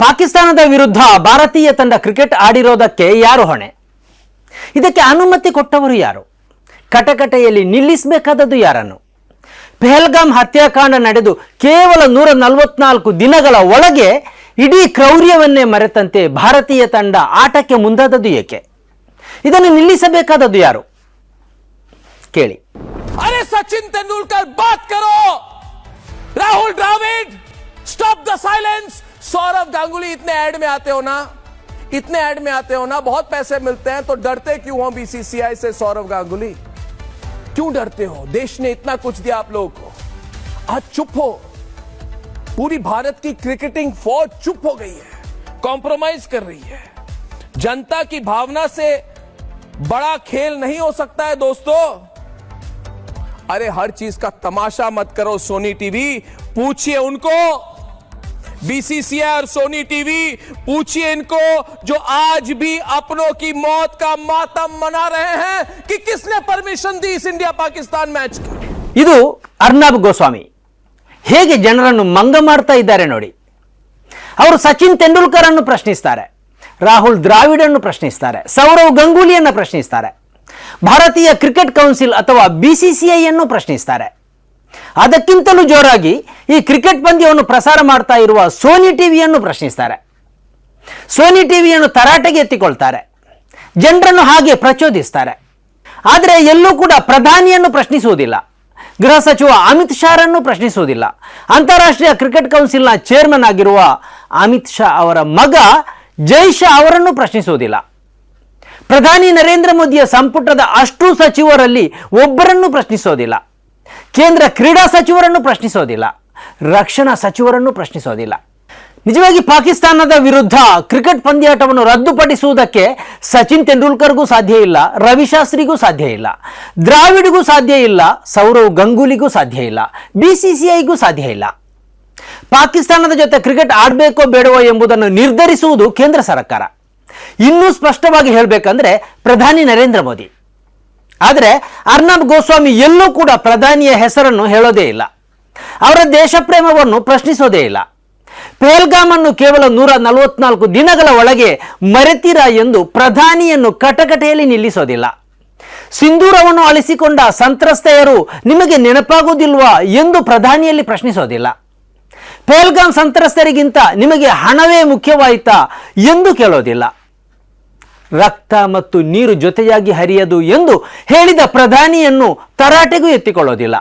ಪಾಕಿಸ್ತಾನದ ವಿರುದ್ಧ ಭಾರತೀಯ ತಂಡ ಕ್ರಿಕೆಟ್ ಆಡಿರೋದಕ್ಕೆ ಯಾರು ಹೊಣೆ? ಇದಕ್ಕೆ ಅನುಮತಿ ಕೊಟ್ಟವರು ಯಾರು? ಕಟಕಟೆಯಲ್ಲಿ ನಿಲ್ಲಿಸಬೇಕಾದದ್ದು ಯಾರನ್ನು? ಪೆಹಲ್ಗಾಮ್ ಹತ್ಯಾಕಾಂಡ ನಡೆದು ಕೇವಲ ನೂರ ನಲವತ್ನಾಲ್ಕು ದಿನಗಳ ಒಳಗೆ ಇಡೀ ಕ್ರೌರ್ಯವನ್ನೇ ಮರೆತಂತೆ ಭಾರತೀಯ ತಂಡ ಆಟಕ್ಕೆ ಮುಂದಾದದ್ದು ಏಕೆ? ಇದನ್ನು ನಿಲ್ಲಿಸಬೇಕಾದದ್ದು ಯಾರು? ಕೇಳಿ. ಅರೆ ಸಚಿನ್ ತೆಂಡೂಲ್ಕರ್, ಬಾತ್ ಕರೋ! Rahul Dravid stop the silence Saurav Ganguly, इतने ऐड में आते हो ना, इतने ऐड में आते हो ना, बहुत पैसे मिलते हैं तो डरते क्यों हो बीसीसीआई से सौरव गांगुली? क्यों डरते हो? देश ने इतना कुछ दिया आप लोगों को। आज चुप हो। पूरी भारत की क्रिकेटिंग फौज चुप हो गई है। कॉम्प्रोमाइज कर रही है। जनता की भावना से बड़ा खेल नहीं हो सकता है, दोस्तों। अरे, हर चीज़ का तमाशा मत करो, सोनी टीवी। पूछिए उनको। बीसीसीआई और सोनी टीवी पूछिए इनको जो आज भी अपनों की मौत का मातम मना रहे हैं कि किसने परमिशन दी इस इंडिया पाकिस्तान मैच की ಇದು ಅರ್ನಾಬ್ ಗೋಸ್ವಾಮಿ ಹೇಗೆ ಜನರನ್ನು ಮಂಗ ಮಾಡ್ತಾ ಇದ್ದಾರೆ ನೋಡಿ ಅವರು ಸಚಿನ್ ತೆಂಡೂಲ್ಕರ್ ಅನ್ನು ಪ್ರಶ್ನಿಸ್ತಾರೆ ರಾಹುಲ್ ದ್ರಾವಿಡನ್ನು ಪ್ರಶ್ನಿಸ್ತಾರೆ ಸೌರವ್ ಗಂಗೂಲಿಯನ್ನು ಪ್ರಶ್ನಿಸ್ತಾರೆ ಭಾರತೀಯ ಕ್ರಿಕೆಟ್ ಕೌನ್ಸಿಲ್ ಅಥವಾ ಬಿ ಸಿ ಸಿ ಐಯನ್ನು ಪ್ರಶ್ನಿಸ್ತಾರೆ ಅದಕ್ಕಿಂತಲೂ ಜೋರಾಗಿ ಈ ಕ್ರಿಕೆಟ್ ಪಂದ್ಯವನ್ನು ಪ್ರಸಾರ ಮಾಡ್ತಾ ಇರುವ ಸೋನಿ ಟಿವಿಯನ್ನು ಪ್ರಶ್ನಿಸ್ತಾರೆ. ಸೋನಿ ಟಿವಿಯನ್ನು ತರಾಟೆಗೆ ಎತ್ತಿಕೊಳ್ತಾರೆ. ಜನರನ್ನು ಹಾಗೆ ಪ್ರಚೋದಿಸ್ತಾರೆ. ಆದರೆ ಎಲ್ಲೂ ಕೂಡ ಪ್ರಧಾನಿಯನ್ನು ಪ್ರಶ್ನಿಸುವುದಿಲ್ಲ. ಗೃಹ ಸಚಿವ ಅಮಿತ್ ಶಾರನ್ನು ಪ್ರಶ್ನಿಸುವುದಿಲ್ಲ. ಅಂತಾರಾಷ್ಟ್ರೀಯ ಕ್ರಿಕೆಟ್ ಕೌನ್ಸಿಲ್ನ ಚೇರ್ಮನ್ ಆಗಿರುವ ಅಮಿತ್ ಶಾ ಅವರ ಮಗ ಜೈ ಶಾ ಅವರನ್ನು ಪ್ರಶ್ನಿಸುವುದಿಲ್ಲ. ಪ್ರಧಾನಿ ನರೇಂದ್ರ ಮೋದಿಯ ಸಂಪುಟದ ಅಷ್ಟು ಸಚಿವರಲ್ಲಿ ಒಬ್ಬರನ್ನು ಪ್ರಶ್ನಿಸೋದಿಲ್ಲ ಕೇಂದ್ರ ಕ್ರೀಡಾ ಸಚಿವರನ್ನು ಪ್ರಶ್ನಿಸೋದಿಲ್ಲ, ರಕ್ಷಣಾ ಸಚಿವರನ್ನು ಪ್ರಶ್ನಿಸೋದಿಲ್ಲ. ನಿಜವಾಗಿ ಪಾಕಿಸ್ತಾನದ ವಿರುದ್ಧ ಕ್ರಿಕೆಟ್ ಪಂದ್ಯಾಟವನ್ನು ರದ್ದುಪಡಿಸುವುದಕ್ಕೆ ಸಚಿನ್ ತೆಂಡೂಲ್ಕರ್ಗೂ ಸಾಧ್ಯ ಇಲ್ಲ ರವಿಶಾಸ್ತ್ರಿಗೂ ಸಾಧ್ಯ ಇಲ್ಲ, ದ್ರಾವಿಡ್ಗೂ ಸಾಧ್ಯ ಇಲ್ಲ, ಸೌರವ್ ಗಂಗೂಲಿಗೂ ಸಾಧ್ಯ ಇಲ್ಲ ಬಿ ಸಾಧ್ಯ ಇಲ್ಲ. ಪಾಕಿಸ್ತಾನದ ಜೊತೆ ಕ್ರಿಕೆಟ್ ಆಡಬೇಕೋ ಬೇಡವೋ ಎಂಬುದನ್ನು ನಿರ್ಧರಿಸುವುದು ಕೇಂದ್ರ ಸರ್ಕಾರ. ಇನ್ನೂ ಸ್ಪಷ್ಟವಾಗಿ ಹೇಳಬೇಕಂದ್ರೆ ಪ್ರಧಾನಿ ನರೇಂದ್ರ ಮೋದಿ. ಆದರೆ ಅರ್ನಬ್ ಗೋಸ್ವಾಮಿ ಎಲ್ಲೂ ಕೂಡ ಪ್ರಧಾನಿಯ ಹೆಸರನ್ನು ಹೇಳೋದೇ ಇಲ್ಲ. ಅವರ ದೇಶಪ್ರೇಮವನ್ನು ಪ್ರಶ್ನಿಸೋದೇ ಇಲ್ಲ. ಪೇಲ್ಗಾಮ್ ಅನ್ನು ಕೇವಲ ನೂರ ನಲವತ್ನಾಲ್ಕು ದಿನಗಳ ಒಳಗೆ ಮರೆತೀರಾ ಎಂದು ಪ್ರಧಾನಿಯನ್ನು ಕಟಕಟೆಯಲ್ಲಿ ನಿಲ್ಲಿಸೋದಿಲ್ಲ. ಸಿಂಧೂರವನ್ನು ಅಳಿಸಿಕೊಂಡ ಸಂತ್ರಸ್ತೆಯರು ನಿಮಗೆ ನೆನಪಾಗುವುದಿಲ್ವಾ ಎಂದು ಪ್ರಧಾನಿಯಲ್ಲಿ ಪ್ರಶ್ನಿಸೋದಿಲ್ಲ. ಪೇಲ್ಗಾಮ್ ಸಂತ್ರಸ್ತರಿಗಿಂತ ನಿಮಗೆ ಹಣವೇ ಮುಖ್ಯವಾಯಿತಾ ಎಂದು ಕೇಳೋದಿಲ್ಲ. ರಕ್ತ ಮತ್ತು ನೀರು ಜೊತೆಯಾಗಿ ಹರಿಯದು ಎಂದು ಹೇಳಿದ ಪ್ರಧಾನಿಯನ್ನು ತರಾಟೆಗೂ ಎತ್ತಿಕೊಳ್ಳೋದಿಲ್ಲ.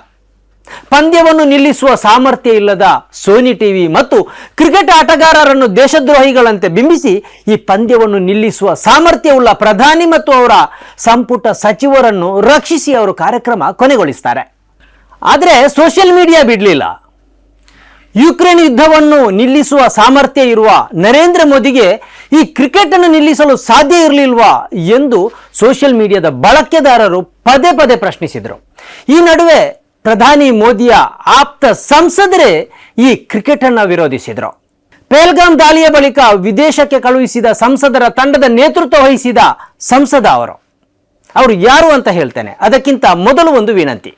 ಪಂದ್ಯವನ್ನು ನಿಲ್ಲಿಸುವ ಸಾಮರ್ಥ್ಯ ಇಲ್ಲದ ಸೋನಿ ಟಿವಿ ಮತ್ತು ಕ್ರಿಕೆಟ್ ಆಟಗಾರರನ್ನು ದೇಶದ್ರೋಹಿಗಳಂತೆ ಬಿಂಬಿಸಿ ಈ ಪಂದ್ಯವನ್ನು ನಿಲ್ಲಿಸುವ ಸಾಮರ್ಥ್ಯವುಳ್ಳ ಪ್ರಧಾನಿ ಮತ್ತು ಅವರ ಸಂಪುಟ ಸಚಿವರನ್ನು ರಕ್ಷಿಸಿ ಅವರು ಕಾರ್ಯಕ್ರಮ ಕೊನೆಗೊಳಿಸ್ತಾರೆ. ಆದರೆ ಸೋಷಿಯಲ್ ಮೀಡಿಯಾ ಬಿಡಲಿಲ್ಲ. ಯುಕ್ರೇನ್ ಯುದ್ಧವನ್ನು ನಿಲ್ಲಿಸುವ ಸಾಮರ್ಥ್ಯ ಇರುವ ನರೇಂದ್ರ ಮೋದಿಗೆ ಈ ಕ್ರಿಕೆಟ್ ಅನ್ನು ನಿಲ್ಲಿಸಲು ಸಾಧ್ಯ ಇರಲಿಲ್ವಾ ಎಂದು ಸೋಷಿಯಲ್ ಮೀಡಿಯಾದ ಬಳಕೆದಾರರು ಪದೇ ಪದೇ ಪ್ರಶ್ನಿಸಿದರು. ಈ ನಡುವೆ ಪ್ರಧಾನಿ ಮೋದಿಯ ಆಪ್ತ ಸಂಸದರೇ ಈ ಕ್ರಿಕೆಟ್ ಅನ್ನು ವಿರೋಧಿಸಿದರು. ಪೇಲ್ಗಾಮ್ ದಾಳಿಯ ಬಳಿಕ ವಿದೇಶಕ್ಕೆ ಕಳುಹಿಸಿದ ಸಂಸದರ ತಂಡದ ನೇತೃತ್ವ ವಹಿಸಿದ ಸಂಸದ ಅವರು. ಅವರು ಯಾರು ಅಂತ ಹೇಳ್ತೇನೆ. ಅದಕ್ಕಿಂತ ಮೊದಲು ಒಂದು ವಿನಂತಿ.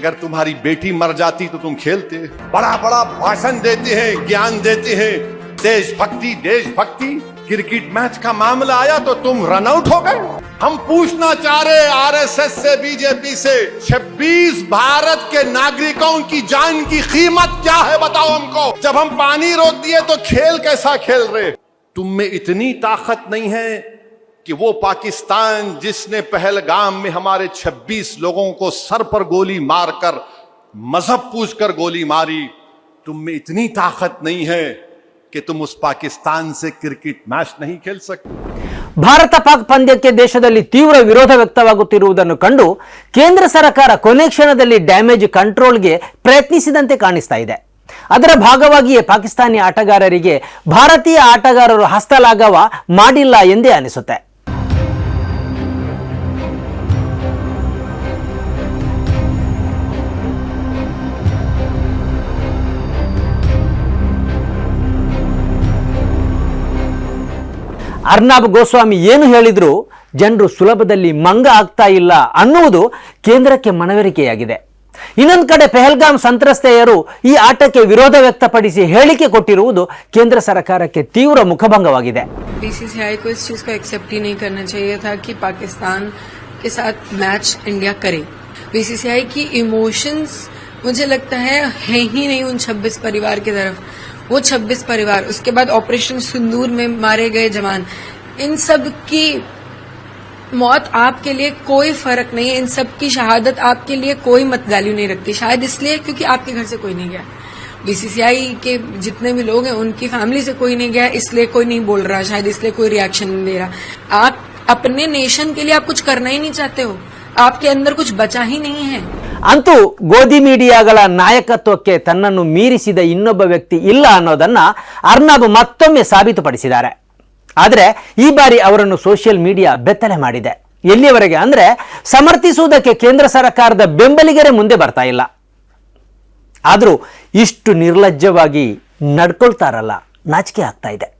अगर तुम्हारी बेटी मर जाती तो तुम खेलते। बड़ा बड़ा भाषण देते हैं, ज्ञान देते हैं। देशभक्ति देशभक्ति, क्रिकेट मैच का मामला आया तो तुम रन आउट हो गए। हम पूछना चाह रहे आरएसएस से, बीजेपी से 26 भारत के नागरिकों की जान की कीमत क्या है बताओ हमको। जब हम पानी रोक दिए तो खेल कैसा खेल रहे तुम में इतनी ताकत नहीं है कि वो पाकिस्तान जिसने पहलगाम में हमारे 26 लोगों को सर पर गोली मारकर मजहब पूछकर गोली मारी तुम में इतनी ताकत नहीं है कि तुम उस पाकिस्तान से क्रिकेट मैच नहीं खेल सकते ಭಾರತ ಪಾಕ್ ಪಂದ್ಯಕ್ಕೆ ದೇಶದಲ್ಲಿ ತೀವ್ರ ವಿರೋಧ ವ್ಯಕ್ತವಾಗುತ್ತಿರುವುದನ್ನು ಕಂಡು ಕೇಂದ್ರ ಸರ್ಕಾರ ಕೊನೆ ಕ್ಷಣದಲ್ಲಿ ಡ್ಯಾಮೇಜ್ ಕಂಟ್ರೋಲ್ಗೆ ಪ್ರಯತ್ನಿಸಿದಂತೆ ಕಾಣಿಸ್ತಾ ಇದೆ ಅದರ ಭಾಗವಾಗಿಯೇ ಪಾಕಿಸ್ತಾನಿ ಆಟಗಾರರಿಗೆ ಭಾರತೀಯ ಆಟಗಾರರು ಹಸ್ತಲಾಘವ ಮಾಡಿಲ್ಲ ಎಂದೇ ಅನಿಸುತ್ತೆ ಅರ್ನಾಬ್ ಗೋಸ್ವಾಮಿ ಏನು ಹೇಳಿದ್ರು ಜನರು ಸುಲಭದಲ್ಲಿ ಮಂಗ ಆಗ್ತಾ ಇಲ್ಲ ಅನ್ನುವುದು ಕೇಂದ್ರಕ್ಕೆ ಮನವರಿಕೆಯಾಗಿದೆ ಇನ್ನೊಂದು ಕಡೆ ಪೆಹಲ್ಗಾಮ್ ಸಂತ್ರಸ್ತೆಯರು ಈ ಆಟಕ್ಕೆ ವಿರೋಧ ವ್ಯಕ್ತಪಡಿಸಿ ಹೇಳಿಕೆ ಕೊಟ್ಟಿರುವುದು ಕೇಂದ್ರ ಸರ್ಕಾರಕ್ಕೆ ತೀವ್ರ ಮುಖಭಂಗವಾಗಿದೆ बीसीसीआई को इस चीज को एक्सेप्ट ही नहीं करना चाहिए था कि पाकिस्तान के साथ मैच इंडिया करे बीसीसीआई की इमोशंस मुझे लगता है है ही नहीं उन 26 परिवार की तरफ वो 26 परिवार, उसके बाद ऑपरेशन सिंदूर में मारे गए जवान। इन सब की मौत आपके लिए कोई फ़र्क नहीं है। इन सब की शहादत आपके लिए कोई मत वैल्यू नहीं रखती। शायद इसलिए क्योंकि आपके घर से कोई नहीं गया। बीसीसीआई के जितने भी लोग हैं, उनकी फैमिली से कोई नहीं गया, इसलिए कोई नहीं बोल रहा, शायद इसलिए कोई रिएक्शन नहीं दे रहा। आप अपने नेशन के लिए आप कुछ करना ही नहीं चाहते हो। आपके अंदर कुछ बचा ही नहीं है। ಅಂತೂ ಗೋಧಿ ಮೀಡಿಯಾಗಳ ನಾಯಕತ್ವಕ್ಕೆ ತನ್ನನ್ನು ಮೀರಿಸಿದ ಇನ್ನೊಬ್ಬ ವ್ಯಕ್ತಿ ಇಲ್ಲ ಅನ್ನೋದನ್ನ ಅರ್ನಬ್ ಮತ್ತೊಮ್ಮೆ ಸಾಬೀತುಪಡಿಸಿದ್ದಾರೆ. ಆದರೆ ಈ ಬಾರಿ ಅವರನ್ನು ಸೋಷಿಯಲ್ ಮೀಡಿಯಾ ಬೆತ್ತಲೆ ಮಾಡಿದೆ. ಎಲ್ಲಿಯವರೆಗೆ ಅಂದ್ರೆ ಸಮರ್ಥಿಸುವುದಕ್ಕೆ ಕೇಂದ್ರ ಸರ್ಕಾರದ ಬೆಂಬಲಿಗರೇ ಮುಂದೆ ಬರ್ತಾ ಇಲ್ಲ. ಆದರೂ ಇಷ್ಟು ನಿರ್ಲಜ್ಜವಾಗಿ ನಡ್ಕೊಳ್ತಾರಲ್ಲ ನಾಚಿಕೆ ಆಗ್ತಾ ಇದೆ.